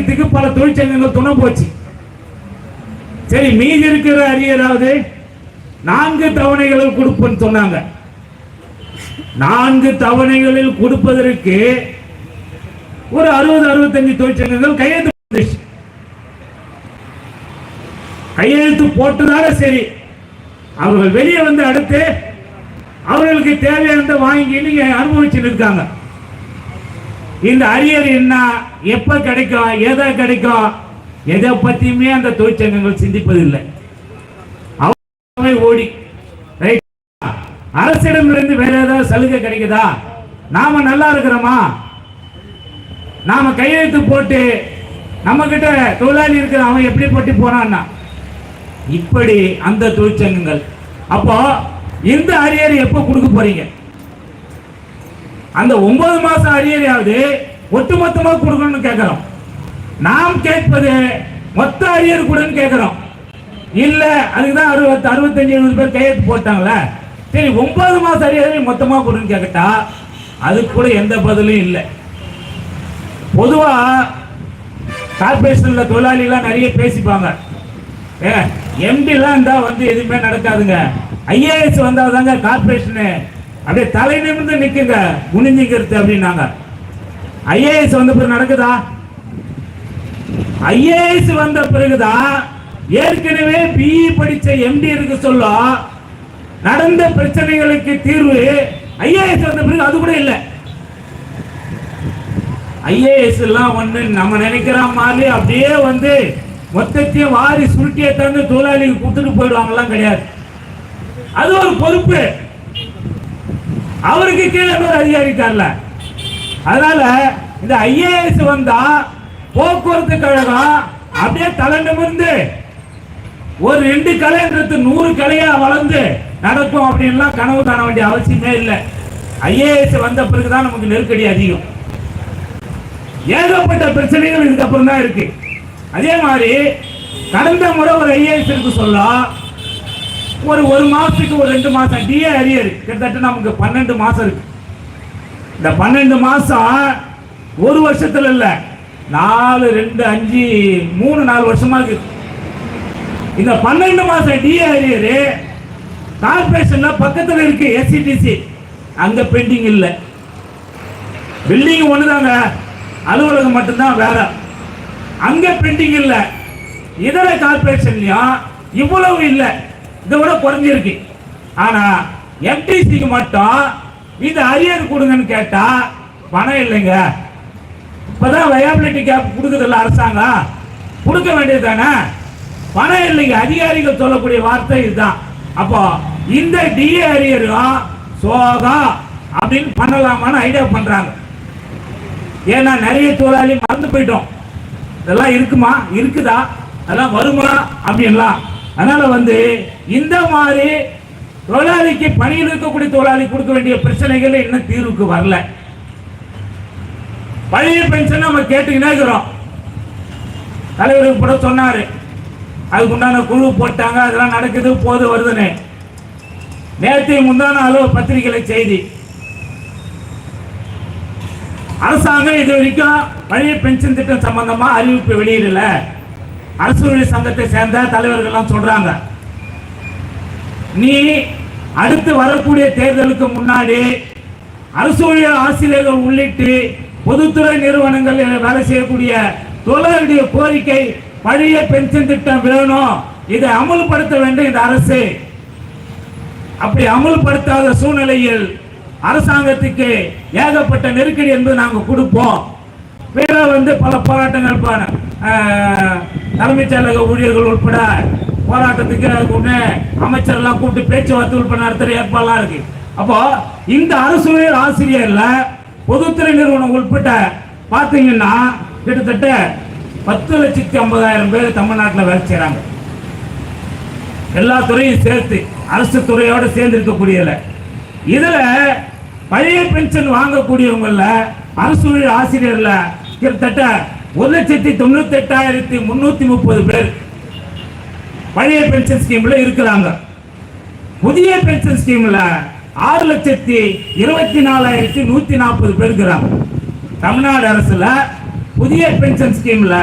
இதுக்கு பல தொழிற்சங்கங்கள் துணை போச்சு. சரி மீதி இருக்கிற அரியராவது நான்கு தவணைகளில் கொடுப்பேன்னு சொன்னாங்க. நான்கு தவணைகளில் கொடுப்பதற்கு ஒரு அறுபது அறுபத்தஞ்சு தொழிற்சங்கங்கள் கையெழுத்து கையெழுத்து போட்டதால சரி அவர்கள் வெளியே வந்து அடுத்து அவர்களுக்கு தேவையானதை வாங்கி நீங்க அனுபவிச்சுட்டு இருக்காங்க. இந்த அரியர் என்ன? எப்ப கிடைக்கும்? எதை கிடைக்கும்? எதை பத்தியுமே அந்த தொழிற்சங்கங்கள் சிந்திப்பதில்லை. அவை ஓடி. ரைட் அரசிடமிருந்து வேற ஏதாவது சலுகை கிடைக்குதா? நாம நல்லா இருக்கிறோமா? நாம கையெழுத்து போட்டு நம்ம கிட்ட தொழிலாளி இருக்கிற அவன் எப்படி போட்டு போறான்னா? இப்படி அந்த தொழிற்சங்கங்கள். அப்போ இந்த அரியர் எப்போ கொடுக்க போறீங்க? அந்த ஒன்பது மாசம் அரியரையாவது ஒட்டுமொத்தமாக கொடுக்கணும்னு கேட்கிறோம் நாம் கேட்பது மொத்த அரியர் கொடுன்னு கேட்கிறோம் இல்ல அதுக்குதான் அறுபத்தி அறுபத்தஞ்சு எழுபது பேர் கையெழுத்து போட்டாங்களே. சரி ஒன்பது மாசம் அரியர் மொத்தமா கொடுன்னு கேட்கட்டா அதுக்கு கூட எந்த பதிலும் இல்லை. பொதுவா கார்பரேஷன்ல தொழிலாளிலாம் நிறைய பேசிப்பாங்க. ஏ எம்டிலாம் இருந்தா வந்து எதுவுமே நடக்காதுங்க. ஐஏஎஸ் வந்தால் தாங்க கார்பரேஷனு அப்படியே தலை நிமிர்ந்து நிக்குங்க குனிஞ்சிக்கிறது அப்படின்னாங்க. ஐஏஎஸ் வந்த பிறகு நடக்குதா? ஐஏஎஸ் வந்த பிறகுதான் ஏற்கனவே பிஇ படிச்ச எம்டி இருக்கு சொல்ல. நடந்த பிரச்சனைகளுக்கு தீர்வு ஐஏஎஸ் வந்த பிறகு அது கூட இல்லை. ஐஏஎஸ் எல்லாம் வந்து நம்ம நினைக்கிற மாதிரி அப்படியே வந்து மொத்தத்தையும் வாரி சுருட்டியை தந்து தொழிலாளிக்கு கொடுத்துட்டு போயிடுவாங்கலாம் கிடையாது. அது ஒரு பொறுப்பு. அவருக்கு கீழே ஒரு அதிகாரி தரல அதனால இந்த ஐஏஎஸ் வந்தா போக்குவரத்து கழகம் அப்படியே தலை நிமிர்ந்து ஒரு ரெண்டு கலைன்றது நூறு கலையா வளர்ந்து நடக்கும் அப்படின்லாம் கனவு காண வேண்டிய அவசியமே இல்லை. ஐஏஎஸ் வந்த பிறகுதான் நமக்கு நெருக்கடி அதிகம். ஏகப்பட்ட பிரச்சனைகள் இதுக்கப்புறம் தான் இருக்கு. அதே மாதிரி கடந்த முறை ஒரு ஐஏஎஸ் இருக்கு சொல்லலாம் ஒரு ஒரு மாதத்துக்கு ஒரு ரெண்டு மாதம் டிஏ அரியர் கிட்டத்தட்ட நமக்கு பன்னெண்டு மாதம் இருக்கு. இந்த பன்னெண்டு மாதம் ஒரு வருஷத்தில் இல்லை. நாலு ரெண்டு அஞ்சு மூணு நாலு வருஷமா இருக்கு. இந்த பன்னெண்டு மாதம் டிஏ அரியர் கார்பரேஷனில் பக்கத்தில் இருக்கு எஸ்சிடிசி அங்கே பெண்டிங் இல்லை. பில்டிங் ஒண்ணுதாங்க. அலுவலகம் மட்டும்தான் வேற. அங்கே பெண்டிங் இல்லை. இதர கார்பரேஷன்லையும் இவ்வளவு இல்லை. இதை விட குறைஞ்சிருக்கு ஆனா எம்டிசிக்கு மட்டும் இது அரியர் கொடுங்கன்னு கேட்டா பணம் இல்லைங்க. இப்பதான் வயாபிலிட்டி கேப் கொடுக்குறதில்ல அரசாங்கம். கொடுக்க வேண்டியது தானே? பணம் இல்லைங்க. அதிகாரிகள் சொல்லக்கூடிய வார்த்தை இதுதான். அப்போ இந்த டிஏ அரியரும் சோகா அப்படின்னு பண்ணலாமான்னு ஐடியா பண்றாங்க. ஏன்னா நிறைய தொழிலாளி மறந்து போயிட்டோம். இதெல்லாம் இருக்குமா? இருக்குதா? அதெல்லாம் வருமா? அப்படின்லாம். அதனால வந்து இந்த மாதிரி தொழிலாளிக்கு பணியில் இருக்கக்கூடிய தொழிலாளி கொடுக்க வேண்டிய பிரச்சனைகள் இன்னும் தீர்வுக்கு வரல. பழைய பென்ஷன் நம்ம கேட்டுக்கிட்டே இருக்கிறோம் தலைவருக்கு கூட சொன்னாரு. அதுக்கு உண்டான குழு போட்டாங்க அதெல்லாம் நடக்குது போது வருதுன்னு. நேற்று முந்தான அளவு பத்திரிகையில செய்தி. அரசாங்கம் இது வரைக்கும் பழைய பென்ஷன் திட்டம் சம்பந்தமா அறிவிப்பு வெளியிடல. அரசு சங்கத்தை சேர்ந்த தலைவர்கள்லாம் சொல்றாங்க. நீ அடுத்து வரக்கூடிய தேர்தலுக்கு முன்னாடி அரசு ஊழியர் ஆசிரியர்கள் உள்ளிட்டு பொதுத்துறை நிறுவனங்கள் வேலை செய்யக்கூடிய தொழிலுடைய கோரிக்கை பழைய பென்ஷன் திட்டம் வேணும். இதை அமல்படுத்த வேண்டும் இந்த அரசு. அப்படி அமல்படுத்தாத சூழ்நிலையில் அரசாங்கத்துக்கு ஏகப்பட்ட நெருக்கடி என்பது நாங்கள் கொடுப்போம். வேற வந்து பல போராட்டங்கள் தலைமைச் செயலக ஊழியர்கள் உட்பட போராட்டத்துக்கு அதுக்கு முன்னே அமைச்சர்லாம் கூப்பிட்டு பேச்சுவார்த்தை உட்பட நடத்துகிற ஏற்பாடுலாம் இருக்கு. அப்போ இந்த அரசு ஆசிரியர்ல பொதுத்துறை நிறுவனம் உட்பட்ட பார்த்தீங்கன்னா கிட்டத்தட்ட பத்து லட்சத்தி ஐம்பதாயிரம் பேர் தமிழ்நாட்டில் வேலை செய்கிறாங்க எல்லா துறையும் சேர்த்து அரசு துறையோட சேர்ந்து இருக்கக்கூடியல இதுல பழைய பென்ஷன் வாங்கக்கூடியவங்கள அரசு ஆசிரியர்ல கிட்டத்தட்ட ஒரு லட்சத்தி தொண்ணூத்தி எட்டாயிரத்தி முன்னூத்தி முப்பது பேர் பழைய பென்ஷன் ஸ்கீம்ல இருக்கிறாங்க. புதிய பென்ஷன் ஸ்கீம்ல ஆறு லட்சத்தி இருபத்தி நாலாயிரத்தி நூத்தி நாற்பது பேர் இருக்கிறாங்க. தமிழ்நாடு அரசுல புதிய பென்ஷன் ஸ்கீம்ல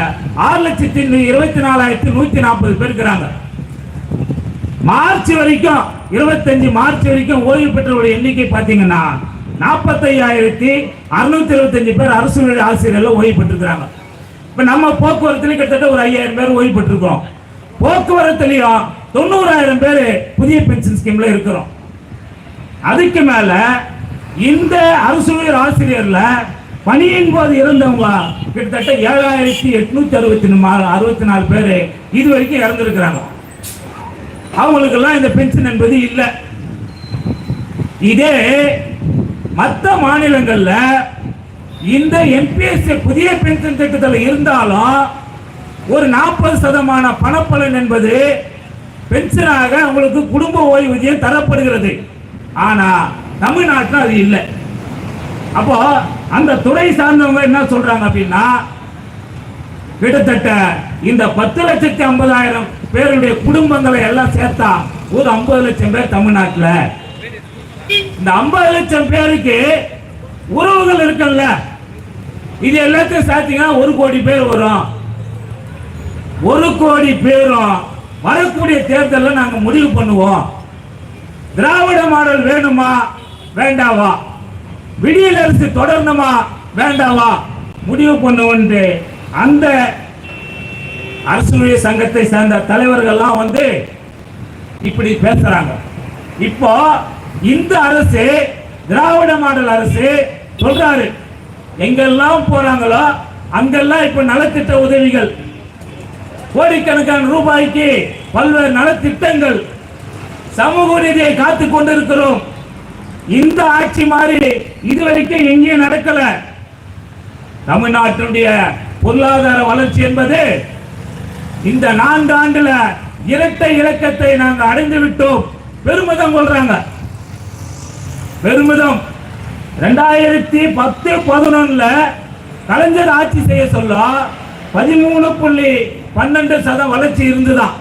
ஆறு லட்சத்தி இருபத்தி நாலாயிரத்தி நூத்தி நாற்பது பேர் இருக்கிறாங்க. மார்ச் வரைக்கும் இருபத்தஞ்சு மார்ச் வரைக்கும் ஓய்வு பெற்றவருடைய எண்ணிக்கை பார்த்தீங்கன்னா நாற்பத்தையாயிரத்தி அறுநூத்தி இருபத்தஞ்சு பேர் அரசு ஆசிரியர்கள் ஓய்வு பெற்றிருக்கிறாங்க. இப்ப நம்ம போக்குவரத்துல கிட்டத்தட்ட ஒரு ஐயாயிரம் பேர் ஓய்வு பெற்றிருக்கோம் போக்குவரத்துலயும் தொண்ணூறாயிரம் பேர் புதிய பென்ஷன் ஸ்கீம்ல இருக்கிறோம். அதுக்கு மேல இந்த அரசு உயர் ஆசிரியர்ல பணியின் போது இருந்தவங்க கிட்டத்தட்ட ஏழாயிரத்தி எட்நூத்தி அறுபத்தி அறுபத்தி நாலு பேர் இது வரைக்கும் இறந்துருக்கிறாங்க. அவங்களுக்கெல்லாம் இந்த பென்ஷன் என்பது இல்லை. இதே மற்ற மாநிலங்களில் இந்த எம்பிஎஸ்சி புதிய பென்ஷன் திட்டத்தில் இருந்தாலும் ஒரு நாற்பது சதமான பணப்பலன் என்பது பென்ஷனாக அவங்களுக்கு குடும்ப ஓய்வூதியம் தரப்படுகிறது. ஆனால் தமிழ்நாட்டில் அது இல்லை. அப்போ அந்த துறை சார்ந்தவங்க என்ன சொல்றாங்க அப்படின்னா கிட்டத்தட்ட இந்த பத்து லட்சத்தி ஐம்பதாயிரம் பேருடைய குடும்பங்களை எல்லாம் சேர்த்தா ஒரு ஐம்பது லட்சம் பேர் தமிழ்நாட்டில். இந்த ஐம்பது லட்சம் பேருக்கு உறவுகள் இருக்குல்ல. இது எல்லாத்தையும் சேர்த்தீங்கன்னா ஒரு கோடி பேர் வரும். ஒரு கோடி பேரும் வரக்கூடிய தேர்தலில் நாங்கள் முடிவு பண்ணுவோம். திராவிட மாடல் வேணுமா? வேண்டாவா? விடியல் அரசு தொடரணுமா? வேண்டாவா? முடிவு பண்ணுவோன்ட்டு அந்த அரசுடைய சங்கத்தை சேர்ந்த தலைவர்கள்லாம் வந்து இப்படி பேசுறாங்க. இப்போ இந்த அரசு திராவிட மாடல் அரசு சொல்றாரு. எங்கெல்லாம் போறாங்களோ அங்கெல்லாம் இப்ப நலத்திட்ட உதவிகள் கோடிக்கணக்கான ரூபாய்க்கு பல்வேறு நலத்திட்டங்கள் சமூக நீதியை காத்து கொண்டிருக்கிறோம். இந்த ஆட்சி மாதிரி இதுவரைக்கும் எங்கேயும் நடக்கல. தமிழ்நாட்டினுடைய பொருளாதார வளர்ச்சி என்பது இந்த நான்கு ஆண்டுல இரட்டை இலக்கத்தை நாங்கள் அடைந்து விட்டோம். பெருமிதம் கொள்றாங்க. பெருமிதம். ரெண்டாயிரத்தி பத்து பதினொன்னுல கலைஞர் ஆட்சி செய்ய சொல்ல பதிமூணு புள்ளி பன்னெண்டு சத வளர்ச்சி இருந்துதான்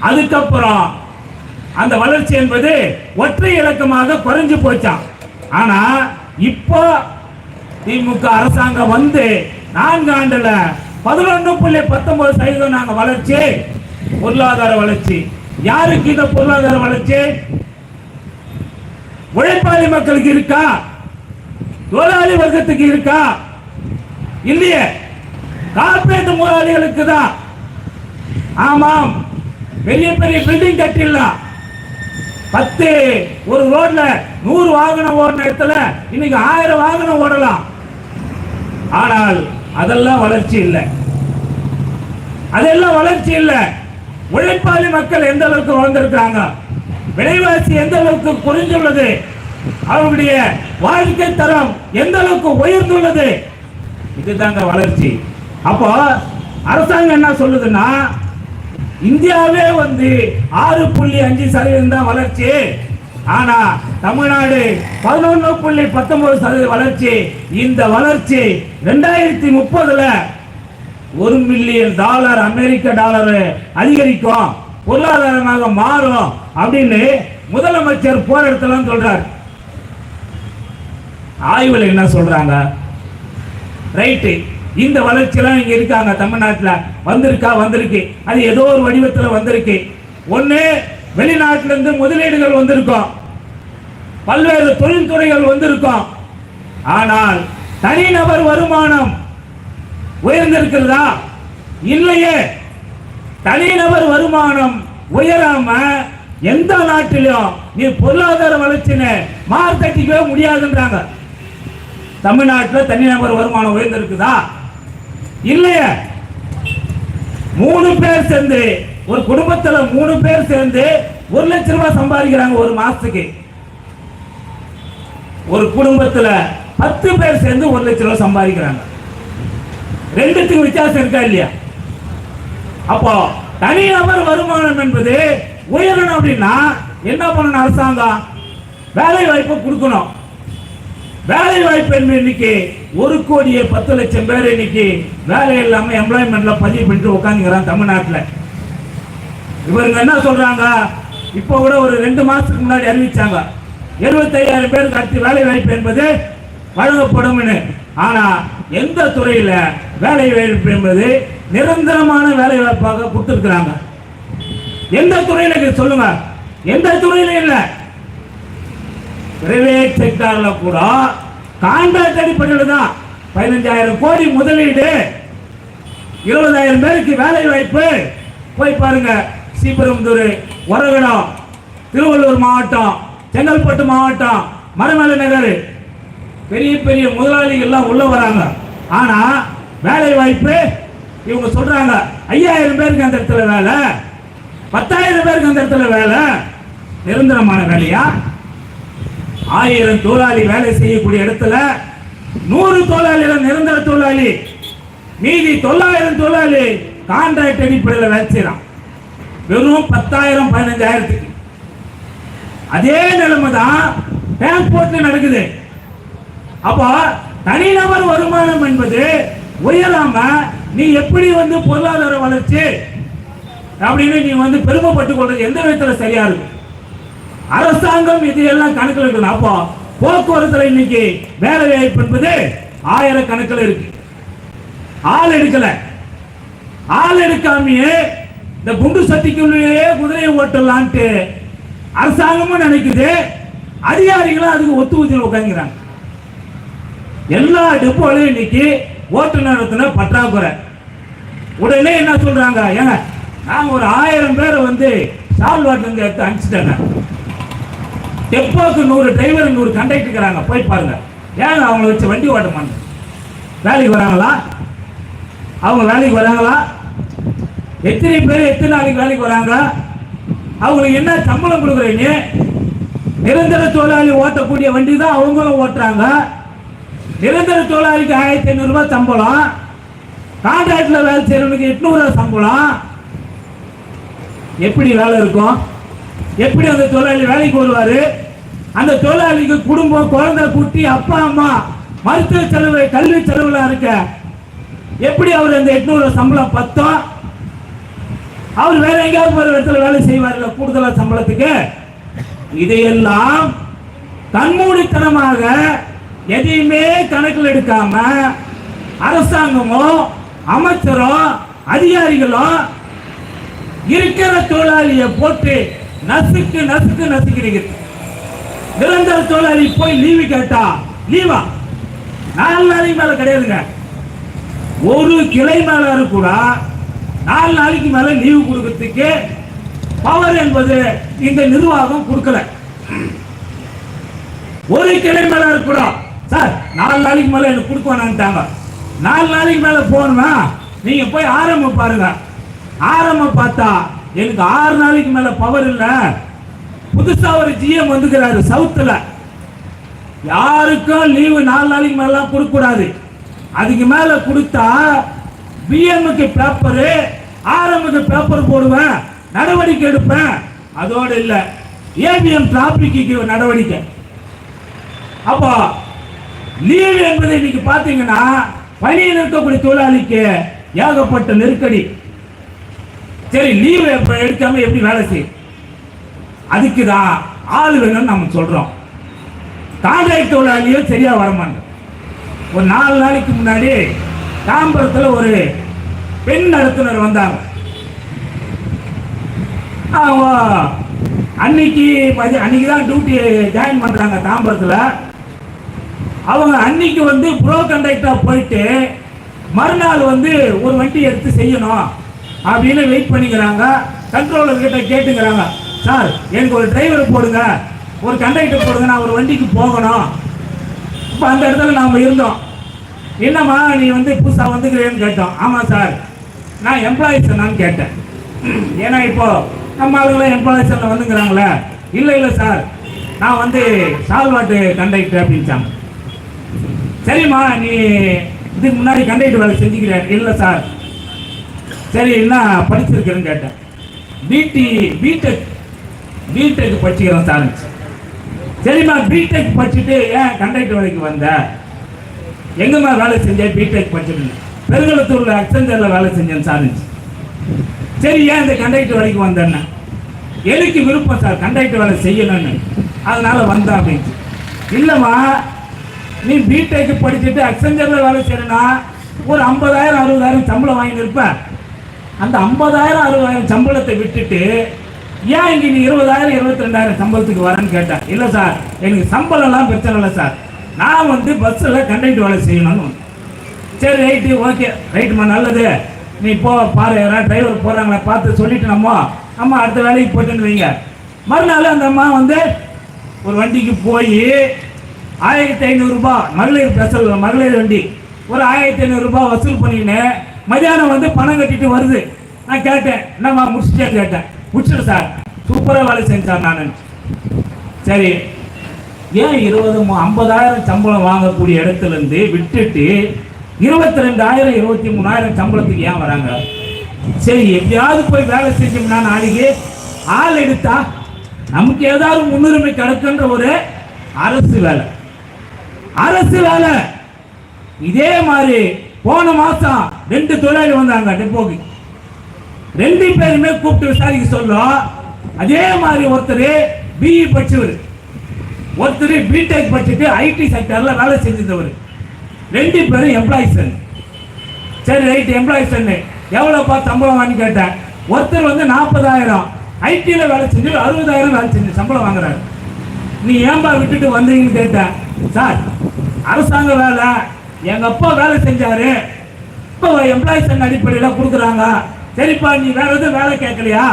அதுக்கப்புறம் அந்த வளர்ச்சி என்பது ஒற்றை இலக்கமாக குறைஞ்சு போச்சாம் ஆனா இப்போ திமுக அரசாங்கம் வந்து நான்கு ஆண்டுல பதினொன்று புள்ளி பத்தொன்பது சதவீதம் நாங்க வளர்ச்சி பொருளாதார வளர்ச்சி. யாருக்கு இந்த பொருளாதார வளர்ச்சி? உழைப்பாளி மக்களுக்கு இருக்கா? தொழிலாளி வர்க்கத்துக்கு இருக்கா? இல்லையே. கார்பரேட் முதலாளிகளுக்கு தான் ஆமாம். பெரிய பெரிய பில்டிங் கட்டிடலாம் பத்து ஒரு ரோட்ல நூறு வாகனம் ஓடின இடத்துல இன்னைக்கு ஆயிரம் வாகனம் ஓடலாம். ஆனால் அதெல்லாம் வளர்ச்சி இல்லை. அதெல்லாம் வளர்ச்சி இல்லை. உழைப்பாளி மக்கள் எந்த அளவுக்கு வளர்ந்திருக்காங்க விலைவாசி எந்த அளவுக்கு குறைந்துள்ளது? அவருடைய வாழ்க்கை தரம் எந்த அளவுக்கு உயர்ந்துள்ளது? இதுதாங்க வளர்ச்சி. அப்போ அரசாங்கம் என்ன சொல்லுதுன்னா இந்தியாவே வந்து ஆறு புள்ளி அஞ்சு சதவீதம் தான் வளர்ச்சி. ஆனா தமிழ்நாடு பதினொன்று புள்ளி பத்தொன்பது சதவீத வளர்ச்சி. இந்த வளர்ச்சி ரெண்டாயிரத்தி முப்பதுல ஒரு மில்லியன் டாலர் அமெரிக்க டாலர் அதிகரிக்கும் பொருளாதாரமாக மாறும் அப்படின்னு முதலமைச்சர் போற இடத்துல சொல்றார். ஆய்வுல என்ன சொல்றாங்க? ரைட்டு. இந்த வளர்ச்சியெல்லாம் இங்கே இருக்காங்க தமிழ்நாட்டில். வந்திருக்கா வந்திருக்கு. அது ஏதோ ஒரு வடிவத்தில் வந்திருக்கு. ஒன்று வெளிநாட்டிலிருந்து முதலீடுகள் வந்திருக்கும். பல்வேறு தொழில்துறைகள் வந்திருக்கும். ஆனால் தனிநபர் வருமானம் உயர்ந்திருக்கிறதா? இல்லையே. தனிநபர் வருமானம் உயராம எந்த நாட்டிலும் நீ பொருளாதார வளர்ச்சின்னு மார்க்கெட்டிக்கவே முடியாதுன்றாங்க. தமிழ்நாட்டில் தனிநபர் வருமானம் உயர்ந்திருக்குதா? இல்லையே. மூணு பேர் சேர்ந்து ஒரு குடும்பத்துல மூணு பேர் சேர்ந்து ஒரு லட்சம் ரூபாய் சம்பாதிக்கிறாங்க ஒரு மாசத்துக்கு. ஒரு குடும்பத்துல பத்து பேர் சேர்ந்து ஒரு லட்சம் ரூபாய் சம்பாதிக்கிறாங்க. ரெண்டுத்துக்கும் வித்தியாசம் இருக்கா இல்லையா? அப்போ தனிநபர் வருமானம் என்பது உயரணும் அப்படின்னா என்ன பண்ணணும் அரசாங்கம்? வேலை வாய்ப்பை கொடுக்கணும். வேலை வாய்ப்பு என்பது இன்னைக்கு ஒரு கோடியே பத்து லட்சம் பேர் இன்னைக்கு வேலை இல்லாம எம்ப்ளாய்மெண்ட்ல பதிவு பண்ணிட்டு உட்காந்துக்கிறான் தமிழ்நாட்டில். இவருங்க என்ன சொல்றாங்க? இப்போ கூட ஒரு ரெண்டு மாசத்துக்கு முன்னாடி அறிவிச்சாங்க. எழுபத்தையாயிரம் பேருக்கு அடுத்து வேலை வாய்ப்பு என்பது வழங்கப்படும் ஆனா எந்த துறையில வேலை வாய்ப்பு என்பது நிரந்தரமான வேலை வாய்ப்பாக கொடுத்துருக்குறாங்க. எந்த துறையில சொல்லுங்க. எந்த துறையில இல்லை. பிரைவேட் செக்டார்ல கூட கான்ட்ராக்ட் அடிப்படையில் தான் பதினஞ்சாயிரம் கோடி முதலீடு. இருபதாயிரம் பேருக்கு வேலை வாய்ப்பு. போய் பாருங்க ஸ்ரீபெரும்புதூர் உரகடம் திருவள்ளூர் மாவட்டம் செங்கல்பட்டு மாவட்டம் மரமலை நகர். பெரிய பெரிய முதலாளிகள் எல்லாம் உள்ள வராங்க. ஆனா வேலை வாய்ப்பு இவங்க சொல்றாங்க ஐயாயிரம் பேருக்கு அந்த இடத்துல வேலை பத்தாயிரம் பேருக்கு அந்த இடத்துல வேலை. நிரந்தரமான வேலையா? ஆயிரம் தொழிலாளி வேலை செய்யக்கூடிய இடத்துல நூறு தொழிலாளிகள் நிரந்தர தொழிலாளி மீதி தொள்ளாயிரம் தொழிலாளி கான்ட்ராக்ட் அடிப்படையில் வேலை செய்யறான். வெறும் பத்தாயிரம் பதினஞ்சாயிரத்துக்கு. அதே நிலைமை தான் டிரான்ஸ்போர்ட்ல நடக்குது. அப்போ தனிநபர் வருமானம் என்பது உயராம நீ எப்படி வந்து பொருளாதார வளர்ச்சி அப்படின்னு நீ வந்து பெருமைப்பட்டுக் கொள்றது எந்த விதத்தில் சரியா இருக்கும்? அரசாங்கம் இதையெல்லாம் கணக்கில் இருக்கணும் அப்போ போக்குவரத்துல இன்னைக்கு வேலை வாய்ப்பு என்பது ஆயிரக்கணக்கில் இருக்கு. ஆள் எடுக்கல. ஆள் எடுக்காமையே இந்த குண்டு சக்திக்குள்ளேயே குதிரையை ஓட்டலான்ட்டு அரசாங்கமும் நினைக்குது. அதிகாரிகளும் அதுக்கு ஒத்து ஊத்தி உட்காந்துக்கிறாங்க எல்லா டெப்போலையும் இன்னைக்கு ஓட்டுநரத்துல பற்றாக்குறை. உடனே என்ன சொல்றாங்க? ஏங்க நாங்கள் ஒரு ஆயிரம் பேரை வந்து சால்வாட்ல இருந்து எடுத்து அனுப்பிச்சிட்டாங்க. டெப்போக்கு நூறு டிரைவர் நூறு கண்டக்டர் இருக்கிறாங்க. போய் பாருங்க. ஏங்க அவங்கள வச்சு வண்டி ஓட்ட மாட்டேன்? வேலைக்கு வராங்களா? அவங்க வேலைக்கு வராங்களா? எத்தனை பேர் எத்தனை நாளைக்கு வேலைக்கு வராங்க? அவங்களுக்கு என்ன சம்பளம் கொடுக்குறீங்க? நிரந்தர தொழிலாளி ஓட்டக்கூடிய வண்டி தான் அவங்களும் ஓட்டுறாங்க. நிரந்தர தொழிலாளிக்கு ஆயிரத்தி ஐநூறுரூவா சம்பளம். கான்ட்ராக்டில் வேலை செய்கிறவனுக்கு எட்நூறுரூவா சம்பளம். எப்படி வேலை இருக்கும்? எப்படி அந்த தொழிலாளி வேலைக்கு வருவார்? அந்த தொழிலாளிக்கு குடும்பம் குழந்தை குட்டி அப்பா அம்மா மருத்துவ செலவு கல்வி செலவுலாம் இருக்க எப்படி அவர் அந்த எட்நூறு சம்பளம் பத்தோம்? அவர் வேற எங்கேயாவது ஒரு இடத்துல வேலை செய்வார்ல கூடுதலா சம்பளத்துக்கு? இதையெல்லாம் கண்மூடித்தனமாக எதையுமே கணக்கில் எடுக்காம அரசாங்கமோ அமைச்சரோ அதிகாரிகளோ இருக்கிற தொழிலாளியை போட்டு நசுக்கு நசுக்கு நசுக்கிறீங்க நிரந்தர தொழிலாளி போய் லீவு கேட்டா லீவா நாலு நாளைக்கு மேல கிடையாதுங்க. ஒரு கிளை மேல கூட நாலு நாளைக்கு மேல லீவு கொடுக்கறதுக்கு பவர் என்பது இந்த நிர்வாகம் கொடுக்கல. ஒரு கிளை மேல கூட சார் நாலு நாளைக்கு மேல எனக்கு கொடுக்க நாலு நாளைக்கு மேல போகணுமா? நீங்க போய் ஆரம்பம் பாருங்க. ஆரம்பம் பார்த்தா எனக்கு ஆறு நாளைக்கு மேல பவர் இல்லை. புதுசா ஒரு ஜிஎம் வந்துக்கிறாரு சவுத்துல. யாருக்கும் லீவு நாலு நாளைக்கு மேலாம் கொடுக்க கூடாது அதுக்கு மேல கொடுத்தா பிஎம்க்கு பேப்பரு ஆர்எம்க்கு பேப்பர் போடுவேன் நடவடிக்கை எடுப்பேன். அதோட இல்லை ஏபிஎம் டிராபிக்கு நடவடிக்கை. அப்போ லீவு என்பதை இன்னைக்கு பார்த்தீங்கன்னா பணியில் இருக்கக்கூடிய தொழிலாளிக்கு ஏகப்பட்ட நெருக்கடி. சரி லீவு எடுக்காம எப்படி வேலை செய்யும்? அதுக்கு தான் ஆள் வேணும்னு நம்ம சொல்கிறோம் கான்ட்ராக்ட் தொழிலாளியும் சரியாக வரமாட்டாங்க ஒரு நாலு நாளைக்கு முன்னாடி தாம்பரத்தில் ஒரு பெண் நடத்துனர் வந்தாங்க. அவங்க அன்னைக்கு மதி- அன்னைக்கு தான் டியூட்டி ஜாயின் பண்ணுறாங்க தாம்பரத்தில். அவங்க அன்னைக்கு வந்து ப்ரோ கண்டக்டா போயிட்டு மறுநாள் வந்து ஒரு வண்டி எடுத்து செய்யணும் அப்படின்னு வெயிட் பண்ணிக்கிறாங்க. கண்ட்ரோலர் கிட்ட கேட்டுக்கிறாங்க. சார் எனக்கு ஒரு டிரைவர் போடுங்க. ஒரு கண்டக்டர் போடுங்க நான் ஒரு வண்டிக்கு போகணும். இப்போ அந்த இடத்துல நாம் இருந்தோம். என்னம்மா நீ வந்து புதுசாக வந்துக்கிறேன்னு கேட்டோம். ஆமாம் சார். நான் எம்ப்ளாயிஸ் நான் கேட்டேன். ஏன்னா இப்போ நம்ம ஆளுங்களாம் எம்ப்ளாயிஸ் வந்துங்கிறாங்களே இல்லை இல்லை சார். நான் வந்து சால்வாட்டு கண்டக்டர் அப்படின்ட்டாங்க சரிம்மா நீ இதுக்கு முன்னாடி கண்டக்டர் வேலை செஞ்சுக்கிறேன் இல்லை சார். சரி என்ன படிச்சிருக்கிறேன்னு கேட்டேன். பிடி பிடெக் பிடெக் படிச்சுக்கிறேன் சார் சரிம்மா பிடெக் படிச்சுட்டு ஏன் கண்டக்டர் வேலைக்கு வந்த? எங்கம்மா வேலை செஞ்சேன் பிடெக் படிச்சுட்டு? பெருங்கலத்தூரில் அக்சஞ்சரில் வேலை செஞ்சேன் சார் சரி ஏன் இந்த கண்டக்டர் வேலைக்கு வந்தேன்னு? எனக்கு விருப்பம் சார் கண்டக்டர் வேலை செய்யணும்னு? அதனால வந்தேன் அப்படின்னு இல்லைம்மா நீ பிடெக் படிச்சுட்டு அக்சஞ்சரில் வேலை செய்யணும்னா ஒரு ஐம்பதாயிரம் அறுபதாயிரம் சம்பளம் வாங்கி இருப்ப. அந்த ஐம்பதாயிரம் அறுபதாயிரம் சம்பளத்தை விட்டுட்டு ஏன் இங்கே நீ இருபதாயிரம் இருபத்தி ரெண்டாயிரம் சம்பளத்துக்கு வரேன்னு கேட்டேன் இல்லை சார் எனக்கு சம்பளம்லாம் பிரச்சனை இல்லை சார் நான் வந்து பஸ்ஸில் கண்டக்டர் வேலை செய்யணும்னு சரி ரைட்டு ஓகே ரைட்டுமா நல்லது. நீ போ பாரு யாராவது டிரைவர் போகிறாங்களா பார்த்து சொல்லிட்டு நம்ம அம்மா அடுத்த வேலைக்கு போயிட்டுன்னு வைங்க. மறுநாள் அந்த அம்மா வந்து ஒரு வண்டிக்கு போய் ஆயிரத்தி ஐநூறுரூபா மகளிர் ஸ்பெஷல் மகளிர் வண்டி. ஒரு ஆயிரத்தி ஐநூறுரூபா வசூல் பண்ணின்னு. மதியானம் வந்து பணம் கட்டிட்டு வருது. நான் கேட்டேன் என்னம்மா முடிச்சுட்டே கேட்டேன். முடிச்சிட்டு சார். சூப்பராக வேலை செஞ்சேன் நான். சரி. ஏன் இருபது ஐம்பதாயிரம் சம்பளம் வாங்கக்கூடிய இடத்துலேருந்து விட்டுட்டு இருபத்தி ரெண்டாயிரம் இருபத்தி மூணாயிரம் சம்பளத்துக்கு ஏன் வராங்க? சரி எப்படியாவது போய் வேலை செஞ்சோம்னா நாளைக்கு ஆள் எடுத்தா நமக்கு ஏதாவது முன்னுரிமை கிடைக்குன்ற ஒரு அரசு வேலை. அரசு வேலை. இதே மாதிரி போன மாசம் ரெண்டு தொழிலாளி வந்தாங்க டெப்போக்கு ரெண்டு பேருமே கூப்பிட்டு விசாரிக்க சொல்லும் அதே மாதிரி ஒருத்தர் பிஇ படிச்சவர். ஒருத்தர் பிடெக் படிச்சுட்டு ஐடி செக்டரில் வேலை செஞ்சிருந்தவர். ரெண்டு பேரும் எம்ப்ளாயிஸ் சரி ரைட் எம்ப்ளாயிஸ் எவ்வளோப்பா சம்பளம் வாங்கி கேட்டேன். ஒருத்தர் வந்து நாற்பதாயிரம் ஐடியில் வேலை செஞ்சு அறுபதாயிரம் வேலை செஞ்சு சம்பளம் வாங்குறாரு. நீ ஏன்பா விட்டுட்டு வந்தீங்கன்னு கேட்டேன். சார் அரசாங்க வேலை. எங்கள் அப்பா வேலை செஞ்சாரு. இப்போ எம்ப்ளாயிஸ் அடிப்படையில் கொடுக்குறாங்க. சரிப்பா நீ வேற எதுவும் வேலை கேட்கலையா?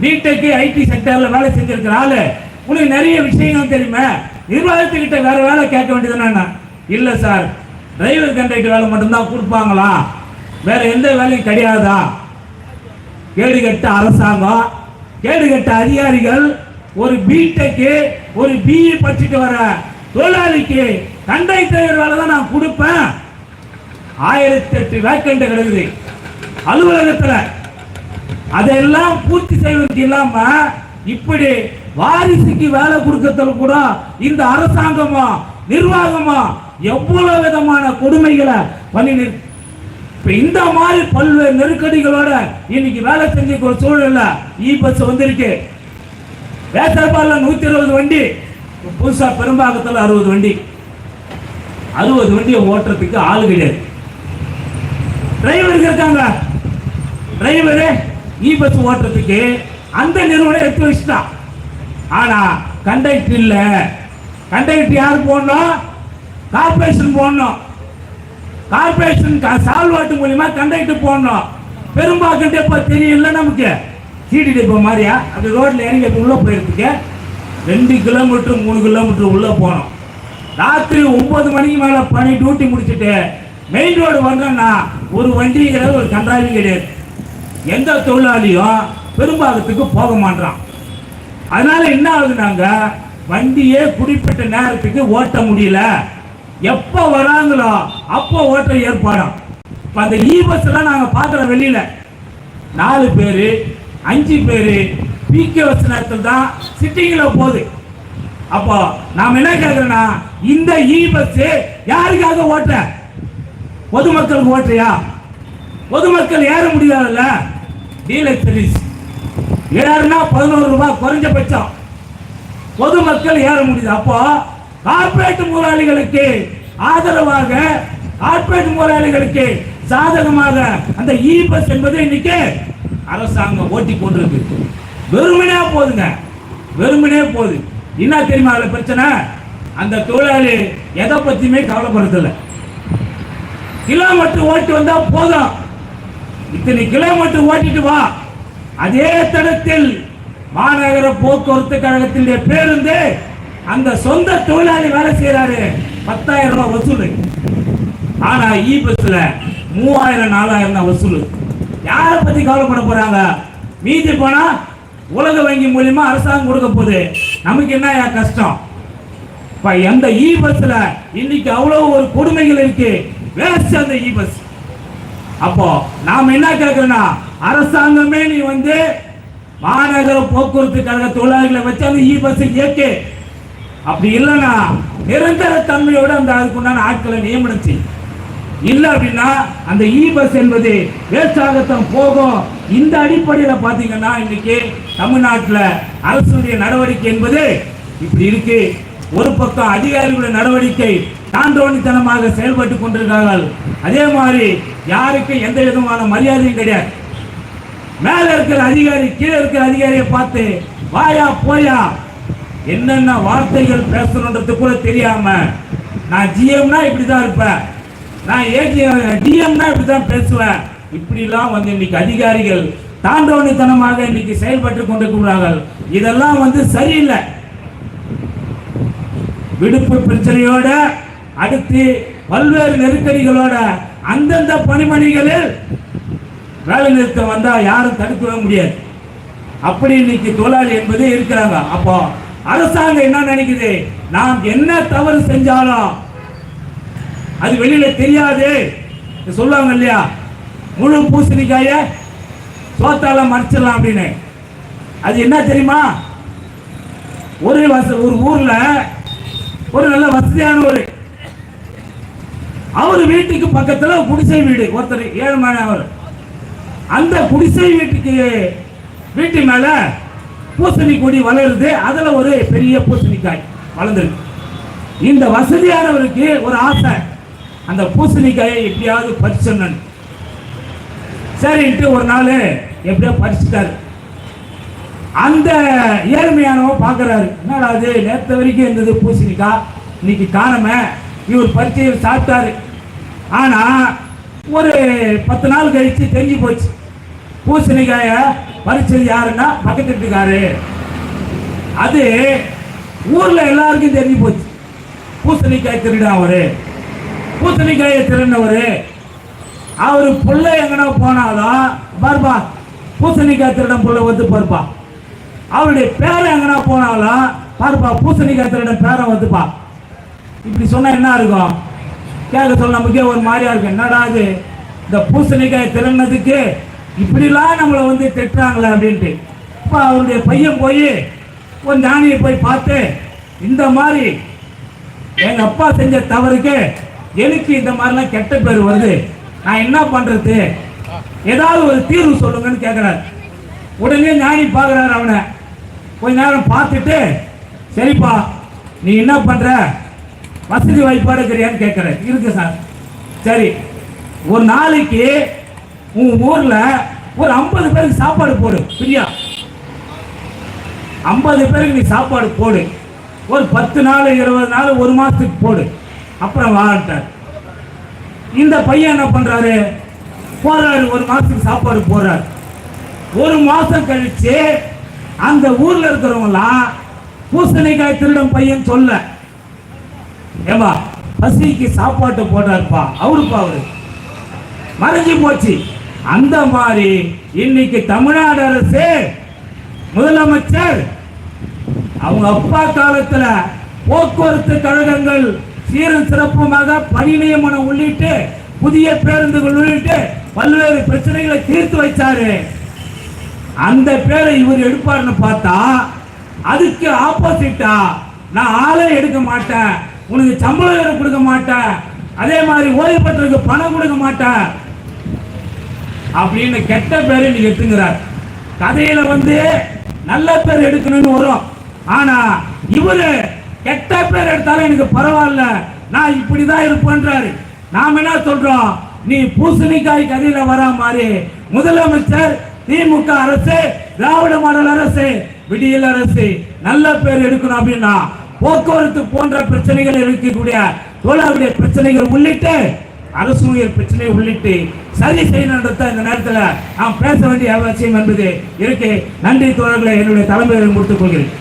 பிடெக் ஐடி செக்டர்ல வேலை செஞ்சிருக்கிற ஆளு. உனக்கு நிறைய விஷயங்கள் தெரியுமே. நிர்வாகத்துக்கிட்ட வேற வேலை கேட்க வேண்டியதுன்னா இல்ல சார் டிரைவர் கண்டக்டர் வேலை மட்டும்தான் கொடுப்பாங்களா? வேற எந்த வேலையும் கிடையாதா? கேடு கட்ட அரசாங்கம் கேடு கட்ட அதிகாரிகள் ஒரு பிடெக்கு ஒரு பிஇ படிச்சுட்டு வர தொழிலாளிக்கு கண்டக்டர் வேலை தான் நான் கொடுப்பேன். ஆயிரத்தி எட்டு வேக்கண்ட் கிடக்குது அலுவலகத்துல. அதெல்லாம் பூர்த்தி செய்வதற்கு இல்லாம இப்படி வாரிசுக்கு வேலை கொடுக்கறதுல கூட இந்த அரசாங்கமா நிர்வாகமா எவ்வளவு விதமான கொடுமைகளை பண்ணி இப்ப இந்த மாதிரி பல்வேறு நெருக்கடிகளோட இன்னைக்கு வேலை செஞ்ச ஒரு சூழல்ல இ பஸ் வந்திருக்கு. வேசர்பால நூத்தி இருபது வண்டி புதுசா பெரும்பாக்கத்தில் அறுபது வண்டி. அறுபது வண்டியை ஓட்டுறதுக்கு ஆள் கிடையாது. டிரைவர் இருக்காங்க. டிரைவரு இ e பஸ் ஓட்டுறதுக்கு அந்த நிறுவனம் எடுத்து வச்சுட்டான் ஆனா கண்டக்டர் இல்லை. கண்டக்டர் யார் போடணும்? கார்பரேஷன் போடணும். கார்பரேஷன் சால்வாட்டு மூலியமா கண்டக்டர் போடணும். பெரும்பாக்கம் டெப்போ தெரியல நமக்கு. சீடி டெப்போ மாதிரியா? அந்த ரோட்ல இறங்கி உள்ளே உள்ள ரெண்டு கிலோமீட்டர் மூணு கிலோமீட்டர் உள்ள போனோம் ராத்திரி ஒன்பது மணிக்கு மேல பணி டியூட்டி முடிச்சுட்டு மெயின் ரோடு வந்தோம்னா ஒரு வண்டி கிடையாது ஒரு கன்றாயும் கிடையாது. எந்த தொழிலாளியும் பெரும்பாகத்துக்கு போக மாட்டான் அதனால என்ன ஆகுதுனாங்க? வண்டியே குறிப்பிட்ட நேரத்துக்கு ஓட்ட முடியல. எப்போ வராங்களோ அப்போ ஓட்ட ஏற்பாடும். இப்போ அந்த இ பஸ்லாம் நாங்கள் பார்க்குற வெளியில். நாலு பேர் அஞ்சு பேர் பிகே பஸ் நேரத்தில் தான் சிட்டிங்கில் போகுது. அப்போ நாம் என்ன கேட்குறோன்னா இந்த இ பஸ் யாருக்காக ஓட்ட பொதுமக்களுக்கு ஓட்டையா பொதுமக்கள் ஏற முடியாதுல்ல? டீலர் சர்வீஸ் ஏறுனா பதினோரு ரூபாய் குறைஞ்சபட்சம் பொதுமக்கள் ஏற முடியுது. அப்போ கார்பரேட் முதலாளிகளுக்கு ஆதரவாக கார்ப்பரேட் முதலாளிகளுக்கு சாதகமாக அந்த இ பஸ் என்பது இன்னைக்கு அரசாங்கம் ஓட்டி கொண்டிருக்கு. வெறுமனே போதுங்க. வெறுமனே போகுது என்ன தெரியுமா அதில் பிரச்சனை? அந்த தொழிலாளி எதை பற்றியுமே கவலைப்படுறதில்லை கிலோமீட்டர் ஓட்டி வந்தால் போதும். இத்தனை கிலோமீட்டர் ஓட்டிட்டு வா. அதே தடத்தில் மாநகர போக்குவரத்து கழகத்தினுடைய பேருந்து அந்த சொந்த தொழிலாளி வேலை செய்யறாரு பத்தாயிரம் ரூபாய் வசூல். ஆனா இ பஸ்ல மூவாயிரம் நாலாயிரம் தான் வசூல். யாரை பத்தி கவலைப்பட போறாங்க? மீதி போனா உலக வங்கி மூலியமா அரசாங்கம் கொடுக்க போகுது. நமக்கு என்ன கஷ்டம்? இப்ப எந்த இ பஸ்ல இன்னைக்கு அவ்வளவு ஒரு கொடுமைகள் இருக்கு. வேஸ்ட் அந்த இ பஸ். அப்போ நாம் என்ன கேட்கிறோம்னா அரசாங்கமே நீ வந்து மாநகர போக்குவரத்து கழக தொழிலாளர்களை வச்சு அந்த இ பஸ் இயக்கு. அப்படி இல்லைன்னா நிரந்தர தன்மையோடு அந்த அதுக்குண்டான ஆட்களை நியமனம் இல்லை அப்படின்னா அந்த இ பஸ் என்பது வேஸ்டாகத்தான் போகும். இந்த அடிப்படையில் பார்த்தீங்கன்னா இன்னைக்கு தமிழ்நாட்டில் அரசுடைய நடவடிக்கை என்பது இப்படி இருக்கு. ஒரு பக்கம் அதிகாரிகளுடைய நடவடிக்கை தாண்டோனித்தனமாக செயல்பட்டு கொண்டிருக்கிறார்கள். அதே மாதிரி யாருக்கு எந்த விதமான மரியாதையும் கிடையாது. மேல இருக்கிற அதிகாரி கீழே இருக்கிற அதிகாரியை பார்த்து வாயா போயா. என்னென்ன வார்த்தைகள் பேசணுன்றது கூட தெரியாம நான் ஜிஎம்னா இப்படிதான் இருப்பேன். நான் ஏஜிஎம் டிஎம்னா இப்படிதான் பேசுவேன். இப்படிலாம் வந்து இன்னைக்கு அதிகாரிகள் தாண்டவனித்தனமாக இன்னைக்கு செயல்பட்டு கொண்டிருக்கிறார்கள். இதெல்லாம் வந்து சரியில்லை. விடுப்பு பிரச்சனையோட அடுத்து பல்வேறு நெருக்கடிகளோட அந்தந்த பணிமணிகளில் வேலை நிறுத்தம் வந்தால் யாரும் தடுக்கவே முடியாது. அப்படி இன்னைக்கு தொழிலாளி என்பது இருக்கிறாங்க. அப்போ அரசாங்கம் என்ன நினைக்குது? நாம் என்ன தவறு செஞ்சாலும் அது வெளியில தெரியாது. சொல்லுவாங்க இல்லையா? முழு பூசணிக்காய சோத்தால மறைச்சிடலாம் அப்படின்னு. அது என்ன தெரியுமா? ஒரு வச ஒரு ஊர்ல ஒரு நல்ல வசதியான ஒரு அவர் வீட்டுக்கு பக்கத்தில் குடிசை வீடு ஒருத்தர் ஏழ்மையான அவர். அந்த குடிசை வீட்டுக்கு வீட்டு மேலே பூசணி கொடி வளருது. அதில் ஒரு பெரிய பூசணிக்காய் வளர்ந்துருக்கு. இந்த வசதியானவருக்கு ஒரு ஆசை. அந்த பூசணிக்காயை எப்படியாவது பறிச்சிடணும். சரின்ட்டு ஒரு நாள் எப்படியோ பறிச்சுட்டாரு. அந்த ஏழ்மையானவன் பார்க்குறாரு என்னடா அது நேற்று வரைக்கும் இருந்தது பூசணிக்காய் இன்னைக்கு காணமை. இவர் பறிச்சு சாப்பிட்டாரு. ஆனால் ஒரு பத்து நாள் கழிச்சு தெரிஞ்சு போச்சு. பூசணிக்காய பறிச்சது யாருன்னா பக்கத்து வீட்டுக்காரு. அது ஊரில் எல்லாருக்கும் தெரிஞ்சு போச்சு. பூசணிக்காய் திருடா அவரு பூசணிக்காயை திருடினவர். அவர் புள்ள எங்கனா போனாலும் பாருப்பா பூசணிக்காய் திருடம் புள்ள வந்து பாருப்பா. அவருடைய பேரை எங்கன்னா போனாலும் பாருப்பா பூசணிக்காய் திருடன் பேரை வந்துப்பா. இப்படி சொன்னால் என்ன இருக்கும் கேட்க சொல்ல நமக்கே ஒரு மாதிரியா இருக்கும் என்னடா அது இந்த பூசணிக்காய் திறனதுக்கு இப்படிலாம் நம்மளை வந்து திட்டுறாங்களே அப்படின்ட்டு. இப்போ அவருடைய பையன் போய் ஒரு ஞானியை போய் பார்த்து இந்த மாதிரி எங்கள் அப்பா செஞ்ச தவறுக்கு எனக்கு இந்த மாதிரிலாம் கெட்ட பேர் வருது. நான் என்ன பண்ணுறது ஏதாவது ஒரு தீர்வு சொல்லுங்கன்னு கேட்குறாரு உடனே ஞானி பார்க்குறாரு அவனை. கொஞ்ச நேரம் பார்த்துட்டு சரிப்பா நீ என்ன பண்ணுற வசதி வாய்ப்பாடு இருக்கிறியான்னு கேட்குறேன். இருக்கு சார். சரி. ஒரு நாளைக்கு உன் ஊரில் ஒரு ஐம்பது பேருக்கு சாப்பாடு போடு பிரியா. ஐம்பது பேருக்கு நீ சாப்பாடு போடு. ஒரு பத்து நாள் இருபது நாள் ஒரு மாதத்துக்கு போடு. அப்புறம் வாழ்ட்டார் இந்த பையன் என்ன பண்ணுறாரு போறாரு ஒரு மாதத்துக்கு சாப்பாடு போறாரு ஒரு மாதம் கழிச்சு அந்த ஊரில் இருக்கிறவங்களாம் பூசணிக்காய் திருடம் பையன் சொல்ல. ஏமா பசிக்கு சாப்பாட்டு போட்டாருப்பா. அவருப்பா அவரு. மறைஞ்சு போச்சு. அந்த மாதிரி இன்னைக்கு தமிழ்நாடு அரசு முதலமைச்சர் அவங்க அப்பா காலத்துல போக்குவரத்து கழகங்கள் சீரும் சிறப்புமாக பணி நியமனம் உள்ளிட்டு புதிய பேருந்துகள் உள்ளிட்டு பல்வேறு பிரச்சனைகளை தீர்த்து வைச்சாரு. அந்த பேரை இவர் எடுப்பார்னு பார்த்தா அதுக்கு ஆப்போசிட்டா நான் ஆளே எடுக்க மாட்டேன். உனக்கு சம்பளம் கொடுக்க மாட்டேன் அதே மாதிரி ஓய்வு பெற்றதுக்கு பணம் கொடுக்க மாட்டேன் அப்படின்னு கெட்ட பேரை நீங்க எடுத்துங்கிறார். கதையில வந்து நல்ல பேர் எடுக்கணும்னு வரும் ஆனா இவரு கெட்ட பேர் எடுத்தாலும் எனக்கு பரவாயில்ல. நான் இப்படிதான் இருப்பேன்றாரு. நாம என்ன சொல்றோம்? நீ பூசணிக்காய் கதையில வரா மாதிரி. முதலமைச்சர் திமுக அரசு திராவிட மாடல் அரசு விடியல் அரசு நல்ல பேர் எடுக்கணும் அப்படின்னா போக்குவரத்து போன்ற பிரச்சனைகள் இருக்கக்கூடிய தொழிலாளர்களுடைய பிரச்சனைகள் உள்ளிட்டு அரசு ஊழியர் பிரச்சனை உள்ளிட்டு சரி செய்யணுன்றத இந்த நேரத்தில் நாம் பேச வேண்டிய அவசியம் என்பது இருக்கு. நன்றி தோழர்களை என்னுடைய தலைமையில் முடித்துக் கொள்கிறேன்.